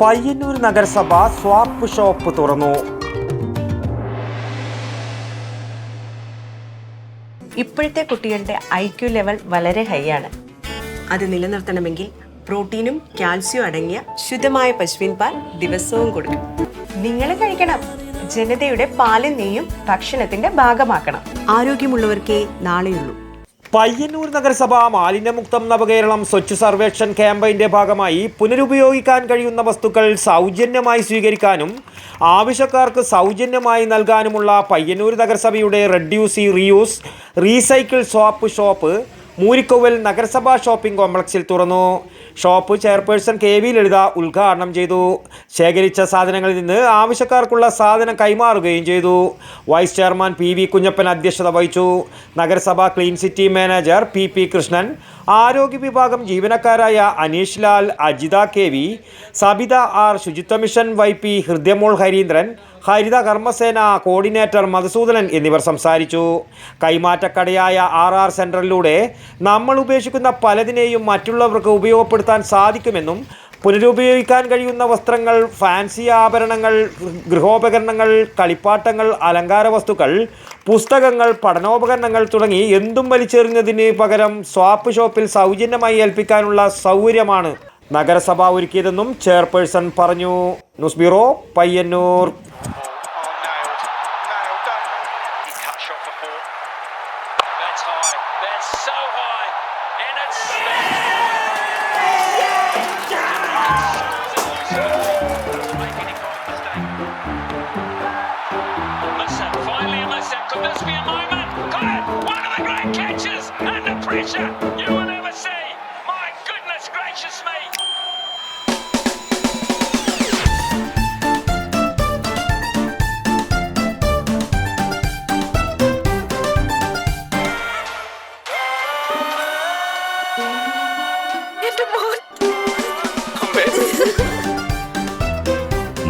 പയ്യന്നൂർ നഗരസഭ swap shop തുറന്നു. ഇപ്പോഴത്തെ കുട്ടികളുടെ ഐ ക്യു ലെവൽ വളരെ ഹൈ ആണ്. അത് നിലനിർത്തണമെങ്കിൽ പ്രോട്ടീനും കാൽസ്യവും അടങ്ങിയ ശുദ്ധമായ പശുവിൻ പാൽ ദിവസവും കൊടുക്കും നിങ്ങൾ കഴിക്കണം. ജനതയുടെ പാലും നെയ്യും ഭക്ഷണത്തിന്റെ ഭാഗമാക്കണം. ആരോഗ്യമുള്ളവർക്കേ നാളെയുള്ളൂ. പയ്യന്നൂർ നഗരസഭ മാലിന്യമുക്തം നവകേരളം സ്വച്ഛ് സർവേക്ഷൻ ക്യാമ്പയിന്റെ ഭാഗമായി പുനരുപയോഗിക്കാൻ കഴിയുന്ന വസ്തുക്കൾ സൗജന്യമായി സ്വീകരിക്കാനും ആവശ്യക്കാർക്ക് സൗജന്യമായി നൽകാനുമുള്ള പയ്യന്നൂർ നഗരസഭയുടെ reduce reuse recycle swap shop Moorikkoval നഗരസഭാ ഷോപ്പിംഗ് കോംപ്ലക്സിൽ തുറന്നു. Shop chairperson K V Lalitha ഉദ്ഘാടനം ചെയ്തു. ശേഖരിച്ച സാധനങ്ങളിൽ നിന്ന് ആവശ്യക്കാർക്കുള്ള സാധനം കൈമാറുകയും ചെയ്തു. Vice chairman P V Kunhappan അധ്യക്ഷത വഹിച്ചു. നഗരസഭാ clean city manager P P Krishnan ആരോഗ്യ വിഭാഗം ജീവനക്കാരായ Aneesh Lal Ajitha K V Sabitha R ശുചിത്വ mission Y P Hridayamol Harindran Haritha Karmasena coordinator Madhusudanan എന്നിവർ സംസാരിച്ചു. കൈമാറ്റക്കടയായ ആർ ആർ സെന്ററിലൂടെ നമ്മൾ ഉപേക്ഷിക്കുന്ന പലതിനെയും മറ്റുള്ളവർക്ക് ഉപയോഗപ്പെടുത്താൻ സാധിക്കുമെന്നും പുനരുപയോഗിക്കാൻ കഴിയുന്ന വസ്ത്രങ്ങൾ ഫാൻസി ആഭരണങ്ങൾ ഗൃഹോപകരണങ്ങൾ കളിപ്പാട്ടങ്ങൾ അലങ്കാര വസ്തുക്കൾ പുസ്തകങ്ങൾ പഠനോപകരണങ്ങൾ തുടങ്ങി എന്തും വലിച്ചെറിഞ്ഞതിന് പകരം സ്വാപ്പ് ഷോപ്പിൽ സൗജന്യമായി ഏൽപ്പിക്കാനുള്ള സൗകര്യമാണ് നഗരസഭ ഒരുക്കിയതെന്നും ചെയർപേഴ്സൺ പറഞ്ഞു. News bureau Payyanur. That's so high. And it's Musab, finally a Could this be a moment? Got it! One of the great catches! Under pressure! You